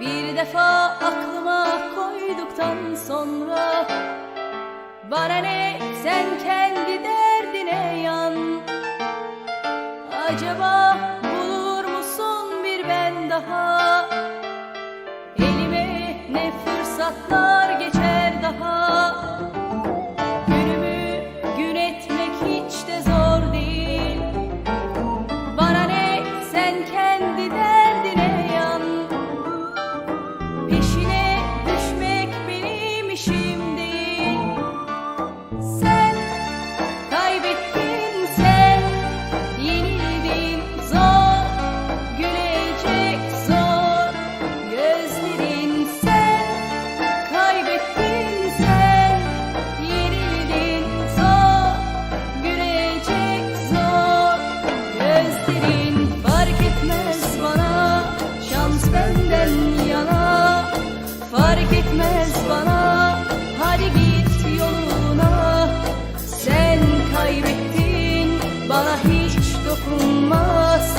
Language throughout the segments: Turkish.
Bir defa aklıma koyduktan sonra Bana ne sen kendi derdine yan. Acaba bulur musun bir ben daha? Elime ne fırsatlar geçer daha? hiç dokunmaz.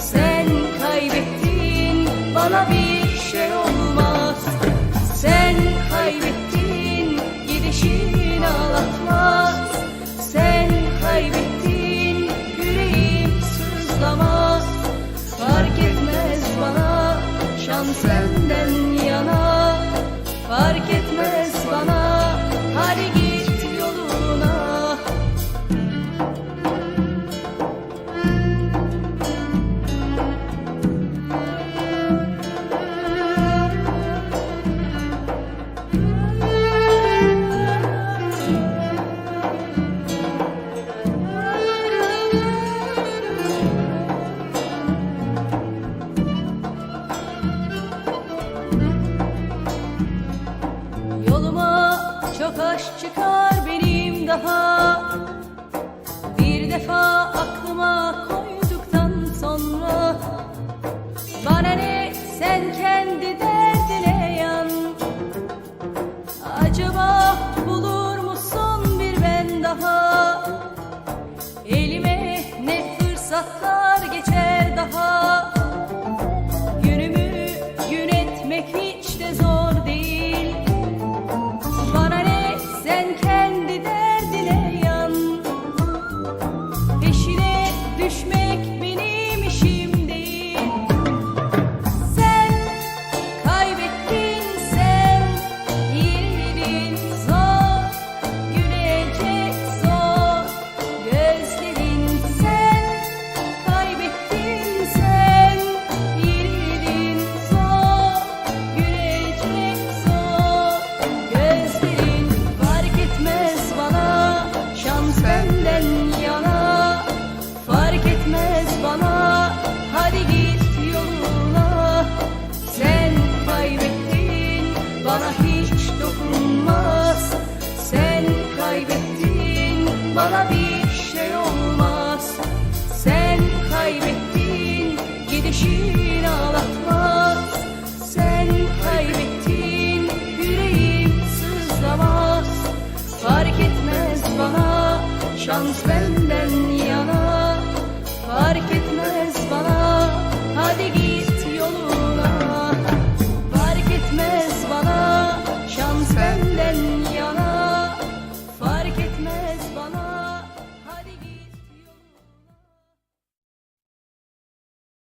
Sen kaybettin bana bir şey olmaz. Sen kaybettin. Savaş çıkar benim daha. Tìm